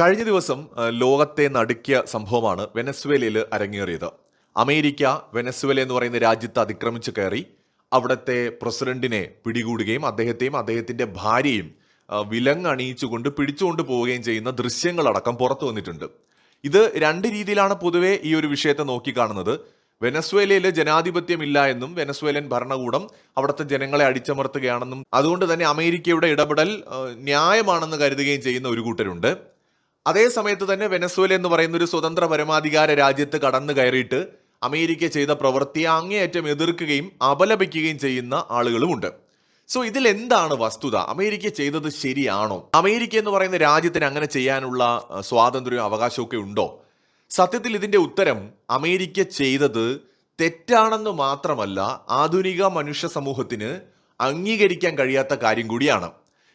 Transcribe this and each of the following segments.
കഴിഞ്ഞ ദിവസം ലോകത്തെ നടുക്കിയ സംഭവമാണ് വെനസ്വേലയിൽ അരങ്ങേറിയത്. അമേരിക്ക വെനസ്വേല എന്ന് പറയുന്ന രാജ്യത്ത് അതിക്രമിച്ച് കയറി അവിടുത്തെ പ്രസിഡന്റിനെ പിടികൂടുകയും അദ്ദേഹത്തെയും അദ്ദേഹത്തിന്റെ ഭാര്യയും വിലങ്ങണിയിച്ചുകൊണ്ട് പിടിച്ചുകൊണ്ട് പോവുകയും ചെയ്യുന്ന ദൃശ്യങ്ങളടക്കം പുറത്തു വന്നിട്ടുണ്ട്. ഇത് രണ്ട് രീതിയിലാണ് പൊതുവെ ഈ ഒരു വിഷയത്തെ നോക്കിക്കാണുന്നത് വെനസ്വേലയിൽ ജനാധിപത്യമില്ല എന്നും വെനസ്വേലൻ ഭരണകൂടം അവിടുത്തെ ജനങ്ങളെ അടിച്ചമർത്തുകയാണെന്നും അതുകൊണ്ട് തന്നെ അമേരിക്കയുടെ ഇടപെടൽ ന്യായമാണെന്ന് കരുതുകയും ചെയ്യുന്ന ഒരു കൂട്ടരുണ്ട്. അതേ സമയത്ത് തന്നെ വെനസ്വേല എന്ന് പറയുന്ന ഒരു സ്വതന്ത്ര പരമാധികാര രാജ്യത്ത് കടന്നു കയറിയിട്ട് അമേരിക്ക ചെയ്ത പ്രവൃത്തിയെ അങ്ങേയറ്റം എതിർക്കുകയും അപലപിക്കുകയും ചെയ്യുന്ന ആളുകളുമുണ്ട്. സോ ഇതിൽ എന്താണ് വസ്തുത? അമേരിക്ക ചെയ്തത് ശരിയാണോ? അമേരിക്ക എന്ന് പറയുന്ന രാജ്യത്തിന് അങ്ങനെ ചെയ്യാനുള്ള സ്വാതന്ത്ര്യവും അവകാശമൊക്കെ ഉണ്ടോ? സത്യത്തിൽ ഇതിന്റെ ഉത്തരം അമേരിക്ക ചെയ്തത് തെറ്റാണെന്ന് മാത്രമല്ല ആധുനിക മനുഷ്യ സമൂഹത്തിന് അംഗീകരിക്കാൻ കഴിയാത്ത കാര്യം കൂടിയാണ്.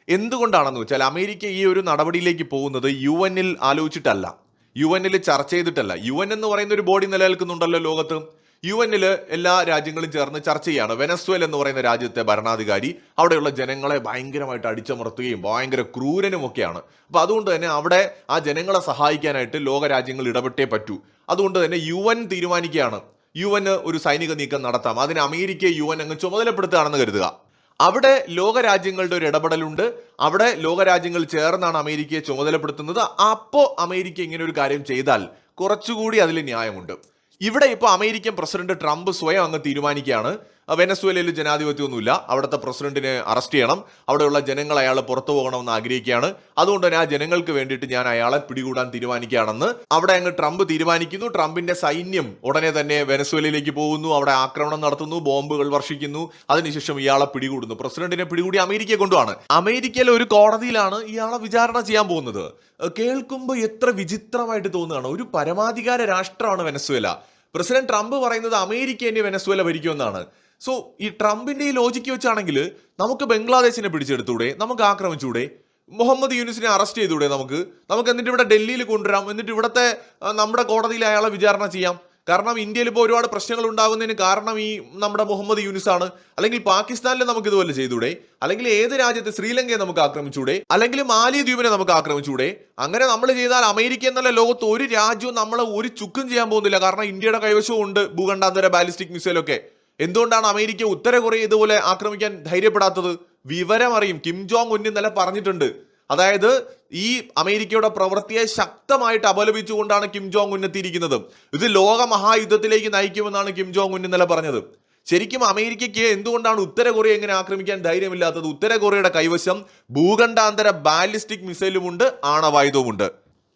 എന്തുകൊണ്ടാണെന്ന് വെച്ചാൽ അമേരിക്ക ഈ ഒരു നടപടിയിലേക്ക് പോകുന്നത് യു എന്നിൽ ആലോചിച്ചിട്ടല്ല. യു എന്നിൽ ചർച്ച ചെയ്തിട്ടല്ല. യു എൻ എന്ന് പറയുന്ന ഒരു ബോഡി നിലനിൽക്കുന്നുണ്ടല്ലോ ലോകത്ത്. യു എന്നിൽ എല്ലാ രാജ്യങ്ങളും ചേർന്ന് ചർച്ച ചെയ്യാണ്. വെനസ്വേൽ എന്ന് പറയുന്ന രാജ്യത്തെ ഭരണാധികാരി അവിടെയുള്ള ജനങ്ങളെ ഭയങ്കരമായിട്ട് അടിച്ചമർത്തുകയും ഭയങ്കര ക്രൂരനുമൊക്കെയാണ്. അപ്പൊ അതുകൊണ്ട് തന്നെ അവിടെ ആ ജനങ്ങളെ സഹായിക്കാനായിട്ട് ലോക രാജ്യങ്ങൾ ഇടപെട്ടേ പറ്റൂ. അതുകൊണ്ട് തന്നെ യു എൻ തീരുമാനിക്കുകയാണ്. യു എൻ ഒരു സൈനിക നീക്കം നടത്താം. അതിന് അമേരിക്കയെ യു എൻ അങ്ങ് ചുമതലപ്പെടുത്തുകയാണെന്ന് കരുതുക. അവിടെ ലോകരാജ്യങ്ങളുടെ ഒരു ഇടപെടലുണ്ട്. അവിടെ ലോകരാജ്യങ്ങൾ ചേർന്നാണ് അമേരിക്കയെ ചുമതലപ്പെടുത്തുന്നത്. അപ്പോൾ അമേരിക്ക ഇങ്ങനെ ഒരു കാര്യം ചെയ്താൽ കുറച്ചുകൂടി അതിൽ ന്യായമുണ്ട്. ഇവിടെ ഇപ്പോൾ അമേരിക്കൻ പ്രസിഡന്റ് ട്രംപ് സ്വയം അങ്ങ് തീരുമാനിക്കുകയാണ്. വെനസ്വേലയിൽ ജനാധിപത്യമൊന്നുമില്ല. അവിടുത്തെ പ്രസിഡന്റിനെ അറസ്റ്റ് ചെയ്യണം. അവിടെയുള്ള ജനങ്ങൾ അയാൾ പുറത്തു പോകണമെന്ന് ആഗ്രഹിക്കുകയാണ്. അതുകൊണ്ട് തന്നെ ആ ജനങ്ങൾക്ക് വേണ്ടിയിട്ട് ഞാൻ അയാളെ പിടികൂടാൻ തീരുമാനിക്കുകയാണെന്ന് അവിടെ അങ്ങ് ട്രംപ് തീരുമാനിക്കുന്നു. ട്രംപിന്റെ സൈന്യം ഉടനെ തന്നെ വെനസ്വേലയിലേക്ക് പോകുന്നു. അവിടെ ആക്രമണം നടത്തുന്നു. ബോംബുകൾ വർഷിക്കുന്നു. അതിനുശേഷം ഇയാളെ പിടികൂടുന്നു. പ്രസിഡന്റിനെ പിടികൂടി അമേരിക്കയെ കൊണ്ടുവാണ് അമേരിക്കയിലെ ഒരു കോടതിയിലാണ് ഇയാളെ വിചാരണ ചെയ്യാൻ പോകുന്നത്. കേൾക്കുമ്പോൾ എത്ര വിചിത്രമായിട്ട് തോന്നുകയാണ്. ഒരു പരമാധികാര രാഷ്ട്രമാണ് വെനസ്വേല. പ്രസിഡന്റ് ട്രംപ് പറയുന്നത് അമേരിക്ക തന്നെ വെനസ്വേല ഭരിക്കുമെന്നാണ്. സോ ഈ ട്രംപിന്റെ ഈ ലോജിക്ക് വെച്ചാണെങ്കിൽ നമുക്ക് ബംഗ്ലാദേശിനെ പിടിച്ചെടുത്തൂടെ നമുക്ക് ആക്രമിച്ചൂടെ മുഹമ്മദ് യൂനിസിനെ അറസ്റ്റ് ചെയ്തൂടെ നമുക്ക് നമുക്ക് എന്നിട്ട് ഇവിടെ ഡൽഹിയിൽ കൊണ്ടുവരാം എന്നിട്ട് ഇവിടുത്തെ നമ്മുടെ കോടതിയിൽ അയാളെ വിചാരണ ചെയ്യാം. കാരണം ഇന്ത്യയിൽ ഇപ്പോൾ ഒരുപാട് പ്രശ്നങ്ങൾ ഉണ്ടാകുന്നതിന് കാരണം ഈ നമ്മുടെ മുഹമ്മദ് യൂനിസ് ആണ് അല്ലെങ്കിൽ പാകിസ്ഥാനിൽ നമുക്ക് ഇതുപോലെ ചെയ്തൂടെ അല്ലെങ്കിൽ ഏത് രാജ്യത്തെ ശ്രീലങ്കയെ നമുക്ക് ആക്രമിച്ചൂടെ അല്ലെങ്കിൽ മാലി ദ്വീപിനെ നമുക്ക് ആക്രമിച്ചൂടെ അങ്ങനെ നമ്മൾ ചെയ്താൽ അമേരിക്ക എന്നല്ല ലോകത്ത് ഒരു രാജ്യവും നമ്മളെ ഒരു ചുക്കും ചെയ്യാൻ പോകുന്നില്ല. കാരണം ഇന്ത്യയുടെ കൈവശവും ഉണ്ട് ഭൂഖണ്ഡാന്തര ബാലിസ്റ്റിക് മിസൈലൊക്കെ. എന്തുകൊണ്ടാണ് അമേരിക്ക ഉത്തര കൊറിയ ഇതുപോലെ ആക്രമിക്കാൻ ധൈര്യപ്പെടാത്തത്? വിവരം അറിയും കിം ജോങ് ഉന്നിൻ നില പറഞ്ഞിട്ടുണ്ട്. അതായത് ഈ അമേരിക്കയുടെ പ്രവൃത്തിയെ ശക്തമായിട്ട് അപലപിച്ചുകൊണ്ടാണ് കിം ജോങ് ഉന്നെത്തിയിരിക്കുന്നത് ഇത് ലോക മഹായുദ്ധത്തിലേക്ക് നയിക്കുമെന്നാണ് കിം ജോങ് ഉന്നിൻ നില പറഞ്ഞത്. ശരിക്കും അമേരിക്കയ്ക്ക് എന്തുകൊണ്ടാണ് ഉത്തര കൊറിയ എങ്ങനെ ആക്രമിക്കാൻ ധൈര്യമില്ലാത്തത്? ഉത്തര കൊറിയയുടെ കൈവശം ഭൂഖണ്ഡാന്തര ബാലിസ്റ്റിക് മിസൈലുമുണ്ട് ആണവായുധവുമുണ്ട്.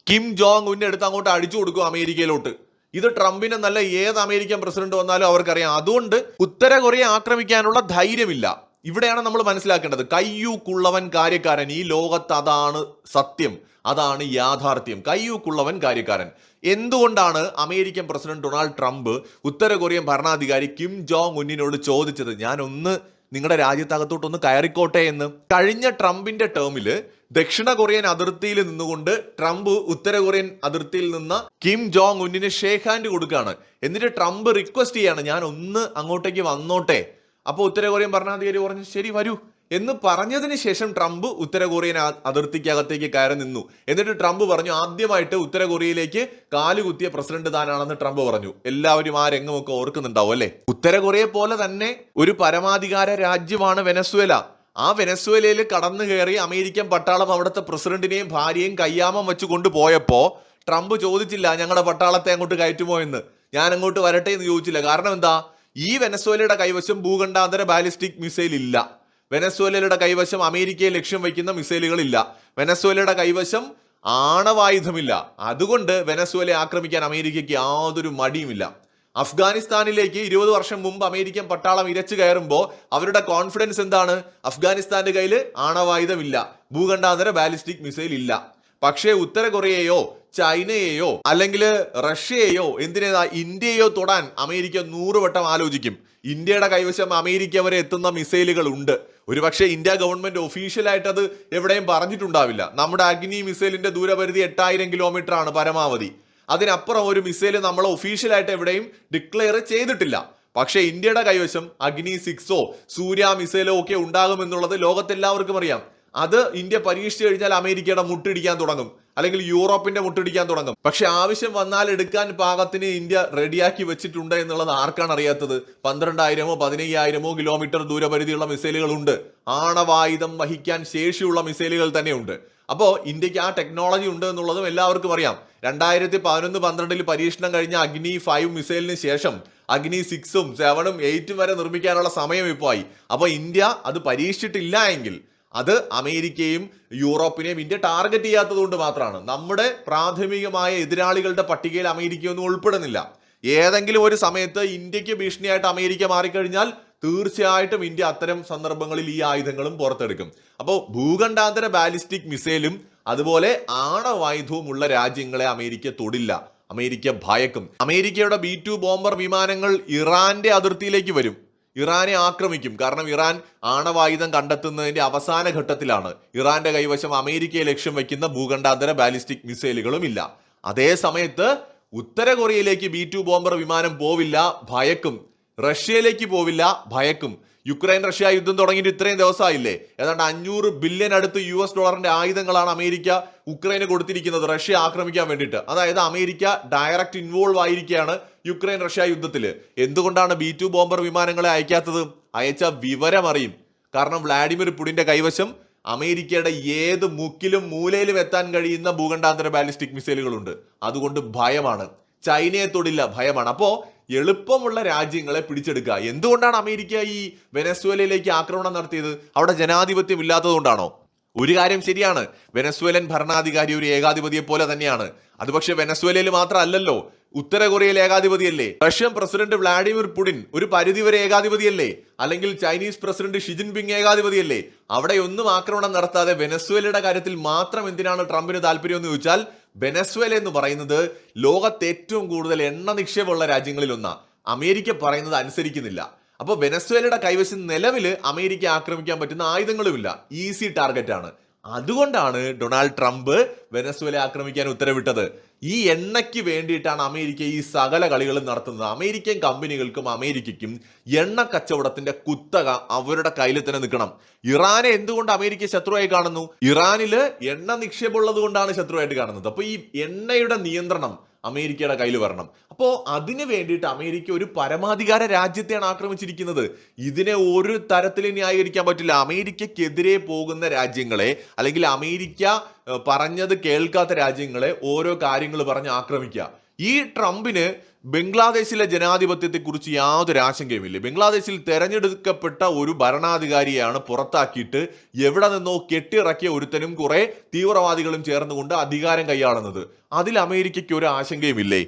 കിം ജോങ് ഉന്നെടുത്ത് അങ്ങോട്ട് അടിച്ചു കൊടുക്കും അമേരിക്കയിലോട്ട്. ഇത് ട്രംപിന് നല്ല ഏത് അമേരിക്കൻ പ്രസിഡന്റ് വന്നാലും അവർക്കറിയാം. അതുകൊണ്ട് ഉത്തര കൊറിയ ആക്രമിക്കാനുള്ള ധൈര്യമില്ല. ഇവിടെയാണ് നമ്മൾ മനസ്സിലാക്കേണ്ടത്. കയ്യൂക്കുള്ളവൻ കാര്യക്കാരൻ. ഈ ലോകത്ത് അതാണ് സത്യം. അതാണ് യാഥാർത്ഥ്യം. കയ്യൂക്കുള്ളവൻ കാര്യക്കാരൻ. എന്തുകൊണ്ടാണ് അമേരിക്കൻ പ്രസിഡന്റ് ഡൊണാൾഡ് ട്രംപ് ഉത്തര കൊറിയൻ ഭരണാധികാരി കിം ജോങ് ഉന്നിനോട് ചോദിച്ചത്? ഞാനൊന്ന് നിങ്ങളുടെ രാജ്യത്തകത്തോട്ടൊന്ന് കയറിക്കോട്ടെ എന്ന്. കഴിഞ്ഞ ട്രംപിന്റെ ടേമിൽ ദക്ഷിണ കൊറിയൻ അതിർത്തിയിൽ നിന്നുകൊണ്ട് ട്രംപ് ഉത്തര കൊറിയൻ അതിർത്തിയിൽ നിന്ന് കിം ജോങ് ഉന്നിന് ഷേക്ക് ഹാൻഡ് കൊടുക്കുകയാണ്. എന്നിട്ട് ട്രംപ് റിക്വസ്റ്റ് ചെയ്യാണ് ഞാൻ ഒന്ന് അങ്ങോട്ടേക്ക് വന്നോട്ടെ. അപ്പോൾ ഉത്തര കൊറിയൻ ഭരണാധികാരി പറഞ്ഞു ശരി വരൂ. എന്ന് പറഞ്ഞതിന് ശേഷം ട്രംപ് ഉത്തര കൊറിയൻ അതിർത്തിക്കകത്തേക്ക് കയറി നിന്നു. എന്നിട്ട് ട്രംപ് പറഞ്ഞു ആദ്യമായിട്ട് ഉത്തര കൊറിയയിലേക്ക് കാലുകുത്തിയ പ്രസിഡന്റ് താനാണെന്ന് ട്രംപ് പറഞ്ഞു. എല്ലാവരും ആ രംഗമൊക്കെ ഓർക്കുന്നുണ്ടാവും അല്ലെ? ഉത്തര കൊറിയ പോലെ തന്നെ ഒരു പരമാധികാര രാജ്യമാണ് വെനസ്വേല. ആ വെനസ്വേലയിൽ കടന്നു കയറി അമേരിക്കൻ പട്ടാളം അവിടുത്തെ പ്രസിഡന്റിനെയും ഭാര്യയും കയ്യാമം വെച്ച് കൊണ്ടുപോയപ്പോൾ ട്രംപ് ചോദിച്ചില്ല ഞങ്ങളുടെ പട്ടാളത്തെ അങ്ങോട്ട് കയറ്റുമോ എന്ന്? ഞാൻ അങ്ങോട്ട് വരട്ടെ എന്ന് ചോദിച്ചില്ല. കാരണം എന്താ? ഈ വെനസ്വേലയുടെ കൈവശം ഭൂഖണ്ഡാന്തര ബാലിസ്റ്റിക് മിസൈൽ ഇല്ല. വെനസ്വേലയുടെ കൈവശം അമേരിക്കയെ ലക്ഷ്യം വയ്ക്കുന്ന മിസൈലുകൾ ഇല്ല. വെനസ്വേലയുടെ കൈവശം ആണവായുധമില്ല. അതുകൊണ്ട് വെനസ്വേല ആക്രമിക്കാൻ അമേരിക്കയ്ക്ക് യാതൊരു മടിയുമില്ല. അഫ്ഗാനിസ്ഥാനിലേക്ക് ഇരുപത് വർഷം മുമ്പ് അമേരിക്കൻ പട്ടാളം ഇരച്ചു കയറുമ്പോൾ അവരുടെ കോൺഫിഡൻസ് എന്താണ്? അഫ്ഗാനിസ്ഥാന്റെ കയ്യിൽ ആണവായുധമില്ല. ഭൂഖണ്ഡാന്തര ബാലിസ്റ്റിക് മിസൈൽ ഇല്ല. പക്ഷേ ഉത്തര കൊറിയയോ ചൈനയെയോ അല്ലെങ്കിൽ റഷ്യയെയോ എന്തിനേതാ ഇന്ത്യയോ തൊടാൻ അമേരിക്ക നൂറ് വട്ടം ആലോചിക്കും. ഇന്ത്യയുടെ കൈവശം അമേരിക്ക വരെ എത്തുന്ന മിസൈലുകൾ ഉണ്ട്. ഒരുപക്ഷെ ഇന്ത്യ ഗവൺമെന്റ് ഒഫീഷ്യലായിട്ട് അത് എവിടെയും പറഞ്ഞിട്ടുണ്ടാവില്ല. നമ്മുടെ അഗ്നി മിസൈലിന്റെ ദൂരപരിധി എട്ടായിരം കിലോമീറ്റർ ആണ് പരമാവധി. അതിനപ്പുറം ഒരു മിസൈൽ നമ്മൾ ഒഫീഷ്യലായിട്ട് എവിടെയും ഡിക്ലെയർ ചെയ്തിട്ടില്ല. പക്ഷേ ഇന്ത്യയുടെ കൈവശം അഗ്നി സിക്സോ സൂര്യ മിസൈലോ ഒക്കെ ഉണ്ടാകുമെന്നുള്ളത് ലോകത്തെല്ലാവർക്കും അറിയാം. അത് ഇന്ത്യ പരീക്ഷിച്ചു കഴിഞ്ഞാൽ അമേരിക്കയുടെ മുട്ടിടിക്കാൻ തുടങ്ങും. അല്ലെങ്കിൽ യൂറോപ്പിന്റെ മുട്ടിടിക്കാൻ തുടങ്ങും. പക്ഷെ ആവശ്യം വന്നാൽ എടുക്കാൻ പാകത്തിന് ഇന്ത്യ റെഡിയാക്കി വെച്ചിട്ടുണ്ട് എന്നുള്ളത് ആർക്കാണ് അറിയാത്തത്? പന്ത്രണ്ടായിരമോ പതിനയ്യായിരമോ കിലോമീറ്റർ ദൂരപരിധിയുള്ള മിസൈലുകൾ ഉണ്ട് ആണവായുധം വഹിക്കാൻ ശേഷിയുള്ള മിസൈലുകൾ തന്നെയുണ്ട്. അപ്പോൾ ഇന്ത്യയ്ക്ക് ആ ടെക്നോളജി ഉണ്ട് എന്നുള്ളതും എല്ലാവർക്കും അറിയാം. രണ്ടായിരത്തി പതിനൊന്ന് പന്ത്രണ്ടിൽ പരീക്ഷണം കഴിഞ്ഞ അഗ്നി ഫൈവ് മിസൈലിന് ശേഷം അഗ്നി സിക്സും സെവനും എയ്റ്റും വരെ നിർമ്മിക്കാനുള്ള സമയം ഇപ്പോൾ ആയി അപ്പോൾ ഇന്ത്യ അത് പരീക്ഷിച്ചിട്ടില്ല എങ്കിൽ അത് അമേരിക്കയും യൂറോപ്പിനെയും ഇന്ത്യ ടാർഗറ്റ് ചെയ്യാത്തത് കൊണ്ട് മാത്രമാണ്. നമ്മുടെ പ്രാഥമികമായ എതിരാളികളുടെ പട്ടികയിൽ അമേരിക്കയൊന്നും ഉൾപ്പെടുന്നില്ല. ഏതെങ്കിലും ഒരു സമയത്ത് ഇന്ത്യയ്ക്ക് ഭീഷണിയായിട്ട് അമേരിക്ക മാറിക്കഴിഞ്ഞാൽ തീർച്ചയായിട്ടും ഇന്ത്യ അത്തരം സന്ദർഭങ്ങളിൽ ഈ ആയുധങ്ങളും പുറത്തെടുക്കും. അപ്പോൾ ഭൂഖണ്ഡാന്തര ബാലിസ്റ്റിക് മിസൈലും അതുപോലെ ആണവായുധവും ഉള്ള രാജ്യങ്ങളെ അമേരിക്ക തൊടില്ല. അമേരിക്ക ഭയക്കും. അമേരിക്കയുടെ ബി ടു ബോംബർ വിമാനങ്ങൾ ഇറാന്റെ അതിർത്തിയിലേക്ക് വരും. ഇറാനെ ആക്രമിക്കും. കാരണം ഇറാൻ ആണവായുധം കണ്ടെത്തുന്നതിന്റെ അവസാന ഘട്ടത്തിലാണ്. ഇറാന്റെ കൈവശം അമേരിക്കയെ ലക്ഷ്യം വയ്ക്കുന്ന ഭൂഖണ്ഡാന്തര ബാലിസ്റ്റിക് മിസൈലുകളും ഇല്ല അതേ സമയത്ത് ഉത്തര കൊറിയയിലേക്ക് ബി ടു ബോംബർ വിമാനം പോവില്ല ഭയക്കും. റഷ്യയിലേക്ക് പോവില്ല ഭയക്കും. യുക്രൈൻ റഷ്യ യുദ്ധം തുടങ്ങിയിട്ട് ഇത്രയും ദിവസമായില്ലേ? ഏതാണ്ട് അഞ്ഞൂറ് ബില്യൺ അടുത്ത് യു എസ് ഡോളറിന്റെ ആയുധങ്ങളാണ് അമേരിക്ക ഉക്രൈന് കൊടുത്തിരിക്കുന്നത് റഷ്യ ആക്രമിക്കാൻ വേണ്ടിയിട്ട്. അതായത് അമേരിക്ക ഡയറക്റ്റ് ഇൻവോൾവ് ആയിരിക്കുകയാണ് യുക്രൈൻ റഷ്യ യുദ്ധത്തിൽ. എന്തുകൊണ്ടാണ് ബി ടു ബോംബർ വിമാനങ്ങളെ അയക്കാത്തത്? അയച്ച വിവരം അറിയും. കാരണം വ്ളാഡിമിർ പുടിന്റെ കൈവശം അമേരിക്കയുടെ ഏത് മുക്കിലും മൂലയിലും എത്താൻ കഴിയുന്ന ഭൂഖണ്ഡാന്തര ബാലിസ്റ്റിക് മിസൈലുകളുണ്ട്. അതുകൊണ്ട് ഭയമാണ്. ചൈനയെ തൊടില്ല ഭയമാണ്. അപ്പോ എളുപ്പമുള്ള രാജ്യങ്ങളെ പിടിച്ചെടുക്കുക. എന്തുകൊണ്ടാണ് അമേരിക്ക ഈ വെനസ്വേലയിലേക്ക് ആക്രമണം നടത്തിയത്? അവിടെ ജനാധിപത്യം ഇല്ലാത്തതുകൊണ്ടാണോ? ഒരു കാര്യം ശരിയാണ്. വെനസ്വേലൻ ഭരണാധികാരി ഒരു ഏകാധിപതിയെ പോലെ തന്നെയാണ്. അത് പക്ഷേ വെനസ്വേലയിൽ മാത്രമല്ലല്ലോ. ഉത്തര കൊറിയയിൽ ഏകാധിപതിയല്ലേ? റഷ്യൻ പ്രസിഡന്റ് വ്ളാഡിമിർ പുടിൻ ഒരു പരിധിവരെ ഏകാധിപതിയല്ലേ? അല്ലെങ്കിൽ ചൈനീസ് പ്രസിഡന്റ് ഷിജിൻ പിങ് ഏകാധിപതിയല്ലേ? അവിടെ ഒന്നും ആക്രമണം നടത്താതെ വെനസ്വേലയുടെ കാര്യത്തിൽ മാത്രം എന്തിനാണ് ട്രംപിന് താല്പര്യം എന്ന് ചോദിച്ചാൽ വെനസ്വേല എന്ന് പറയുന്നത് ലോകത്തെ ഏറ്റവും കൂടുതൽ എണ്ണ നിക്ഷേപമുള്ള രാജ്യങ്ങളിൽ ഒന്നാണ് അമേരിക്ക പറയുന്നത് അനുസരിക്കുന്നില്ല. അപ്പോൾ വെനസ്വേലയുടെ കൈവശം നിലവിൽ അമേരിക്ക ആക്രമിക്കാൻ പറ്റുന്ന ആയുധങ്ങളുമില്ല. ഈസി ടാർഗറ്റ് ആണ് അതുകൊണ്ടാണ് ഡൊണാൾഡ് ട്രംപ് വെനസ്വേല ആക്രമിക്കാൻ ഉത്തരവിട്ടത്. ഈ എണ്ണയ്ക്ക് വേണ്ടിയിട്ടാണ് അമേരിക്ക ഈ സകല കളികളും നടത്തുന്നത്. അമേരിക്കൻ കമ്പനികൾക്കും അമേരിക്കയ്ക്കും എണ്ണ കച്ചവടത്തിന്റെ കുത്തക അവരുടെ കയ്യിൽ തന്നെ നിൽക്കണം. ഇറാനെ എന്തുകൊണ്ട് അമേരിക്ക ശത്രുവായി കാണുന്നു? ഇറാനിൽ എണ്ണ നിക്ഷേപമുള്ളത് കൊണ്ടാണ് ശത്രുവായിട്ട് കാണുന്നത്. അപ്പൊ ഈ എണ്ണയുടെ നിയന്ത്രണം അമേരിക്കയുടെ കയ്യിൽ വരണം. അപ്പോൾ അതിന് വേണ്ടിയിട്ട് അമേരിക്ക ഒരു പരമാധികാര രാജ്യത്തെയാണ് ആക്രമിച്ചിരിക്കുന്നത്. ഇതിനെ ഒരു തരത്തിൽ ന്യായീകരിക്കാൻ പറ്റില്ല. അമേരിക്കക്കെതിരെ പോകുന്ന രാജ്യങ്ങളെ അല്ലെങ്കിൽ അമേരിക്ക പറഞ്ഞത് കേൾക്കാത്ത രാജ്യങ്ങളെ ഓരോ കാര്യങ്ങൾ പറഞ്ഞ് ആക്രമിക്കുക. ഈ ട്രംപിന് ബംഗ്ലാദേശിലെ ജനാധിപത്യത്തെക്കുറിച്ച് യാതൊരു ആശങ്കയുമില്ല. ബംഗ്ലാദേശിൽ തെരഞ്ഞെടുക്കപ്പെട്ട ഒരു ഭരണാധികാരിയാണ് പുറത്താക്കിയിട്ട് എവിടെ നിന്നോ കെട്ടിറക്കിയ ഒരുത്തനും കുറെ തീവ്രവാദികളും ചേർന്നുകൊണ്ട് അധികാരം കൈയാളുന്നത്. അതിൽ അമേരിക്കയ്ക്ക് ഒരു ആശങ്കയുമില്ലേ?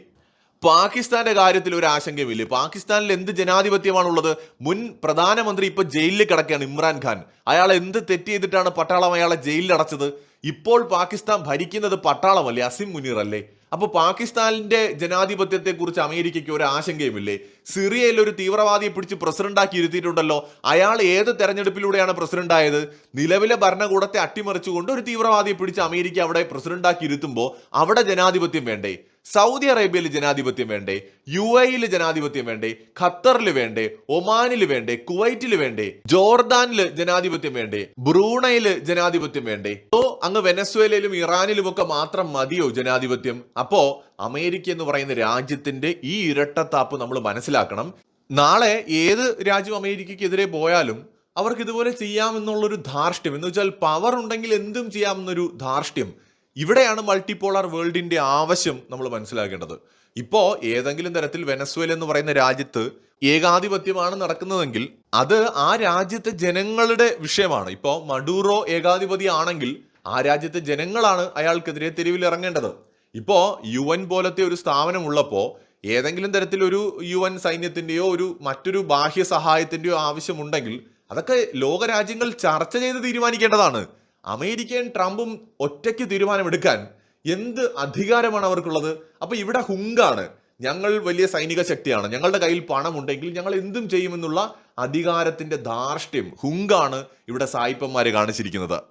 പാകിസ്ഥാന്റെ കാര്യത്തിൽ ഒരു ആശങ്കയുമില്ലേ? പാകിസ്ഥാനിൽ എന്ത് ജനാധിപത്യമാണുള്ളത്? മുൻ പ്രധാനമന്ത്രി ഇപ്പൊ ജയിലിൽ കിടക്കുകയാണ് ഇമ്രാൻഖാൻ അയാൾ എന്ത് തെറ്റ് ചെയ്തിട്ടാണ് പട്ടാളം അയാളെ ജയിലിൽ അടച്ചത്? ഇപ്പോൾ പാകിസ്ഥാൻ ഭരിക്കുന്നത് പട്ടാളമല്ലേ? അസിം മുനീർ അല്ലേ അപ്പൊ പാകിസ്ഥാനിന്റെ ജനാധിപത്യത്തെ കുറിച്ച് അമേരിക്കയ്ക്ക് ഒരു ആശങ്കയുമില്ലേ? സിറിയയിൽ ഒരു തീവ്രവാദിയെ പിടിച്ച് പ്രസിഡന്റാക്കി ഇരുത്തിയിട്ടുണ്ടല്ലോ. അയാൾ ഏത് തെരഞ്ഞെടുപ്പിലൂടെയാണ് പ്രസിഡന്റ് ആയത് നിലവിലെ ഭരണകൂടത്തെ അട്ടിമറിച്ചുകൊണ്ട് ഒരു തീവ്രവാദിയെ പിടിച്ച് അമേരിക്ക അവിടെ പ്രസിഡന്റാക്കി ഇരുത്തുമ്പോൾ അവിടെ ജനാധിപത്യം വേണ്ടേ? സൗദി അറേബ്യയിൽ ജനാധിപത്യം വേണ്ടേ യു എയിൽ ജനാധിപത്യം വേണ്ടേ ഖത്തറിൽ വേണ്ടേ ഒമാനിൽ വേണ്ടേ കുവൈറ്റിൽ വേണ്ടേ ജോർദാനിൽ ജനാധിപത്യം വേണ്ടേ ബ്രൂണയിൽ ജനാധിപത്യം വേണ്ടേ? ഓ അങ്ങ് വെനസ്വേലയിലും ഇറാനിലും ഒക്കെ മാത്രം മതിയോ ജനാധിപത്യം? അപ്പോ അമേരിക്ക എന്ന് പറയുന്ന രാജ്യത്തിന്റെ ഈ ഇരട്ടത്താപ്പ് നമ്മൾ മനസ്സിലാക്കണം. നാളെ ഏത് രാജ്യം അമേരിക്കയ്ക്കെതിരെ പോയാലും അവർക്ക് ഇതുപോലെ ചെയ്യാമെന്നുള്ളൊരു ധാർഷ്ട്യം. എന്ന് വെച്ചാൽ പവർ ഉണ്ടെങ്കിൽ എന്തും ചെയ്യാമെന്നൊരു ധാർഷ്ട്യം. ഇവിടെയാണ് മൾട്ടിപോളാർ വേൾഡിന്റെ ആവശ്യം നമ്മൾ മനസ്സിലാക്കേണ്ടത്. ഇപ്പോൾ ഏതെങ്കിലും തരത്തിൽ വെനസ്വേല എന്ന് പറയുന്ന രാജ്യത്ത് ഏകാധിപത്യമാണ് നടക്കുന്നതെങ്കിൽ അത് ആ രാജ്യത്തെ ജനങ്ങളുടെ വിഷയമാണ്. ഇപ്പോൾ മഡൂറോ ഏകാധിപതി ആണെങ്കിൽ ആ രാജ്യത്തെ ജനങ്ങളാണ് അയാൾക്കെതിരെ തെരുവിൽ ഇറങ്ങേണ്ടത്. ഇപ്പോൾ യു എൻ പോലത്തെ ഒരു സ്ഥാപനം ഉള്ളപ്പോൾ ഏതെങ്കിലും തരത്തിലൊരു യു എൻ സൈന്യത്തിന്റെയോ ഒരു മറ്റൊരു ബാഹ്യ സഹായത്തിന്റെയോ ആവശ്യമുണ്ടെങ്കിൽ അതൊക്കെ ലോകരാജ്യങ്ങൾ ചർച്ച ചെയ്ത് തീരുമാനിക്കേണ്ടതാണ്. അമേരിക്കയും ട്രംപും ഒറ്റയ്ക്ക് തീരുമാനമെടുക്കാൻ എന്ത് അധികാരമാണ് അവർക്കുള്ളത്? അപ്പൊ ഇവിടെ ഹുങ്കാണ്. ഞങ്ങൾ വലിയ സൈനിക ശക്തിയാണ്. ഞങ്ങളുടെ കയ്യിൽ പണമുണ്ടെങ്കിൽ ഞങ്ങൾ എന്തും ചെയ്യുമെന്നുള്ള അധികാരത്തിന്റെ ധാർഷ്ട്യം ഹുങ്കാണ് ഇവിടെ സായിപ്പന്മാര് കാണിച്ചിരിക്കുന്നത്.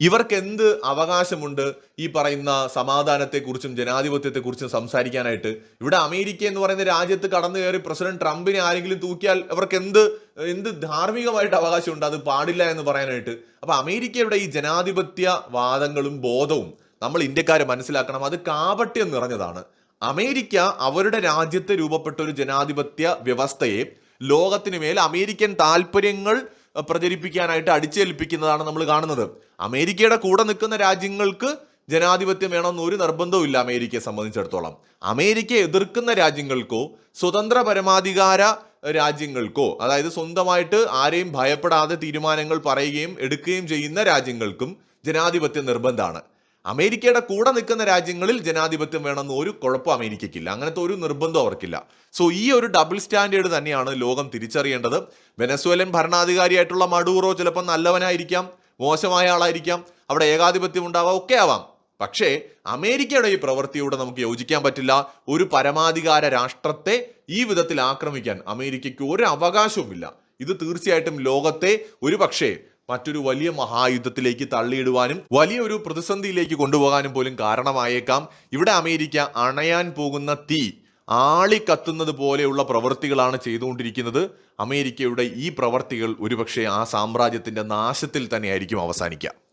ഇവർക്ക് എന്ത് അവകാശമുണ്ട് ഈ പറയുന്ന സമാധാനത്തെക്കുറിച്ചും ജനാധിപത്യത്തെക്കുറിച്ചും സംസാരിക്കാനായിട്ട്? ഇവിടെ അമേരിക്ക എന്ന് പറയുന്ന രാജ്യത്ത് കടന്നു കയറി പ്രസിഡന്റ് ട്രംപിനെ ആരെങ്കിലും തൂക്കിയാൽ അവർക്ക് എന്ത് എന്ത് ധാർമ്മികമായിട്ട് അവകാശമുണ്ട് അത് പാടില്ല എന്ന് പറയാനായിട്ട്. അപ്പൊ അമേരിക്കയുടെ ഈ ജനാധിപത്യ വാദങ്ങളും ബോധവും നമ്മൾ ഇന്ത്യക്കാർ മനസ്സിലാക്കണം. അത് കാപട്യം നിറഞ്ഞതാണ്. അമേരിക്ക അവരുടെ രാജ്യത്തെ രൂപപ്പെട്ട ഒരു ജനാധിപത്യ വ്യവസ്ഥയെ ലോകത്തിന് മേൽ അമേരിക്കൻ താല്പര്യങ്ങൾ പ്രചരിപ്പിക്കാനായിട്ട് അടിച്ചേൽപ്പിക്കുന്നതാണ് നമ്മൾ കാണുന്നത്. അമേരിക്കയുടെ കൂടെ നിൽക്കുന്ന രാജ്യങ്ങൾക്ക് ജനാധിപത്യം വേണമെന്ന് ഒരു നിർബന്ധവും ഇല്ല അമേരിക്കയെ സംബന്ധിച്ചിടത്തോളം. അമേരിക്ക എതിർക്കുന്ന രാജ്യങ്ങൾക്കോ സ്വതന്ത്ര പരമാധികാര രാജ്യങ്ങൾക്കോ അതായത് സ്വന്തമായിട്ട് ആരെയും ഭയപ്പെടാതെ തീരുമാനങ്ങൾ പറയുകയും എടുക്കുകയും ചെയ്യുന്ന രാജ്യങ്ങൾക്കും ജനാധിപത്യം നിർബന്ധമാണ്. അമേരിക്കയുടെ കൂടെ നിൽക്കുന്ന രാജ്യങ്ങളിൽ ജനാധിപത്യം വേണമെന്ന് ഒരു കുഴപ്പം അമേരിക്കയ്ക്കില്ല. അങ്ങനത്തെ ഒരു നിർബന്ധം അവർക്കില്ല. സോ ഈ ഒരു ഡബിൾ സ്റ്റാൻഡേർഡ് തന്നെയാണ് ലോകം തിരിച്ചറിയേണ്ടത്. വെനസ്വേലൻ ഭരണാധികാരിയായിട്ടുള്ള മഡൂറോ ചിലപ്പോൾ നല്ലവനായിരിക്കാം മോശമായ ആളായിരിക്കാം അവിടെ ഏകാധിപത്യം ഉണ്ടാവാം ഒക്കെ ആവാം. പക്ഷേ അമേരിക്കയുടെ ഈ പ്രവൃത്തിയോട് നമുക്ക് യോജിക്കാൻ പറ്റില്ല. ഒരു പരമാധികാര രാഷ്ട്രത്തെ ഈ വിധത്തിൽ ആക്രമിക്കാൻ അമേരിക്കയ്ക്ക് ഒരു അവകാശവുമില്ല. ഇത് തീർച്ചയായിട്ടും ലോകത്തെ ഒരു പക്ഷേ മറ്റൊരു വലിയ മഹായുദ്ധത്തിലേക്ക് തള്ളിയിടുവാനും വലിയൊരു പ്രതിസന്ധിയിലേക്ക് കൊണ്ടുപോകാനും പോലും കാരണമായേക്കാം. ഇവിടെ അമേരിക്ക അണയാൻ പോകുന്ന തീ ആളിക്കത്തുന്നത് പോലെയുള്ള പ്രവൃത്തികളാണ് ചെയ്തുകൊണ്ടിരിക്കുന്നത്. അമേരിക്കയുടെ ഈ പ്രവൃത്തികൾ ഒരുപക്ഷെ ആ സാമ്രാജ്യത്തിന്റെ നാശത്തിൽ തന്നെയായിരിക്കും അവസാനിക്കുക.